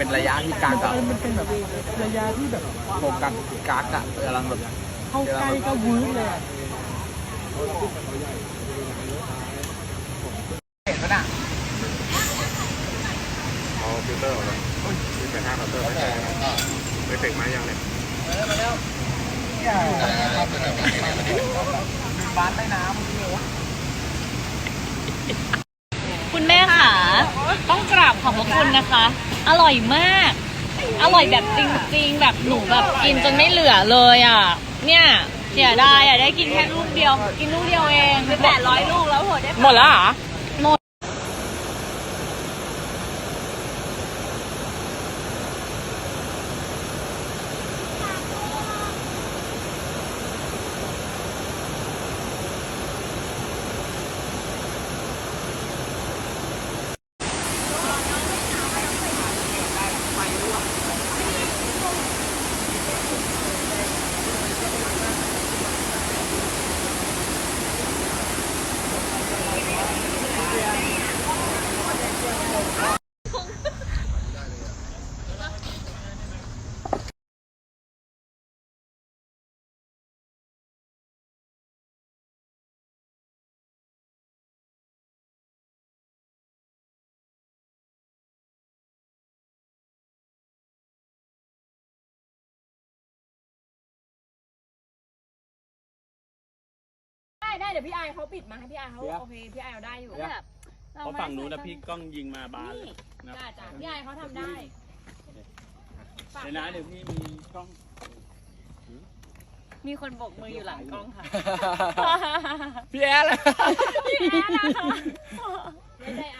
เป็นระยะที่กากอะมันเป็นแบบระยะที่แบบโฟกัสกากอะกำลังแบบเข้าใกล้ก็วื้อเลยอะเห็นปะน่ะเอาฟิลเตอร์ออกเลยมีแต่ห้าฟิลเตอร์ไม่ใช่ไม่เฟกมายังเนี่ยบ้านใต้น้คุณ แม่ค่ะต้องกราบขอบพระคุณนะคะ อร่อยมาก อร่อยแบบจริงๆ แบบหนูแบบกินจนไม่เหลือเลยอะ เนี่ยเสียดายอะได้กินแค่ลูกเดียว กินลูกเดียวเองแปดร้อยลูกแล้วหมดได้หมดแล้วเหรอ เดี๋ยวพี่ไอเขาปิดมาให้พี่ไอเขาโอเคพี่ไอเอาได้อยู่แบบเพราะฝั่งนู้นนะพี่กล้องยิงมาบานเลยนี่นะจ้าจ้าพี่ไอเขาทำได้เดี๋ยวนะเดี๋ยวพี่มีกล้องมีคนโบกมืออยู่หลังกล้องค่ะำพี่แอร์เลย พี่แอนนะคะไม่ใช่ไอาย